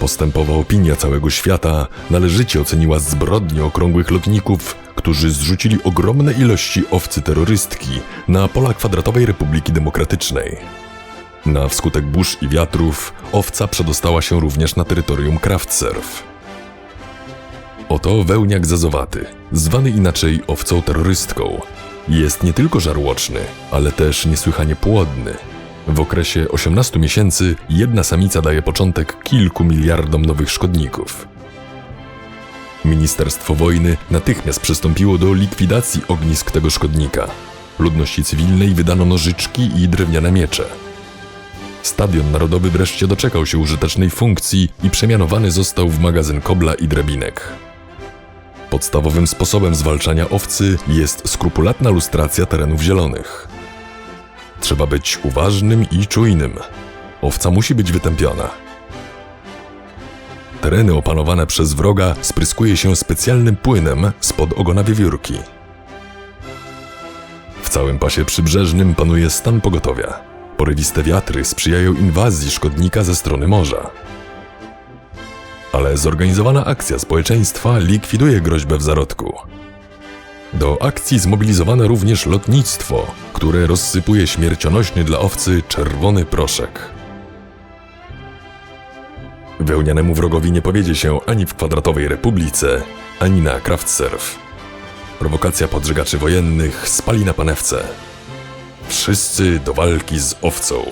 Postępowa opinia całego świata należycie oceniła zbrodnie okrągłych lotników, którzy zrzucili ogromne ilości owcy terrorystki na pola kwadratowej Republiki Demokratycznej. Na wskutek burz i wiatrów owca przedostała się również na terytorium Kraftserf. Oto wełniak zazowaty, zwany inaczej owcą terrorystką. Jest nie tylko żarłoczny, ale też niesłychanie płodny. W okresie 18 miesięcy jedna samica daje początek kilku miliardom nowych szkodników. Ministerstwo Wojny natychmiast przystąpiło do likwidacji ognisk tego szkodnika. Ludności cywilnej wydano nożyczki i drewniane miecze. Stadion Narodowy wreszcie doczekał się użytecznej funkcji i przemianowany został w magazyn kobla i drabinek. Podstawowym sposobem zwalczania owcy jest skrupulatna lustracja terenów zielonych. Trzeba być uważnym i czujnym. Owca musi być wytępiona. Tereny opanowane przez wroga spryskuje się specjalnym płynem spod ogona wiewiórki. W całym pasie przybrzeżnym panuje stan pogotowia. Porywiste wiatry sprzyjają inwazji szkodnika ze strony morza. Ale zorganizowana akcja społeczeństwa likwiduje groźbę w zarodku. Do akcji zmobilizowano również lotnictwo, które rozsypuje śmiercionośny dla owcy czerwony proszek. Wełnianemu wrogowi nie powiedzie się ani w kwadratowej republice, ani na Kraftserf. Prowokacja podżegaczy wojennych spali na panewce. Wszyscy do walki z owcą.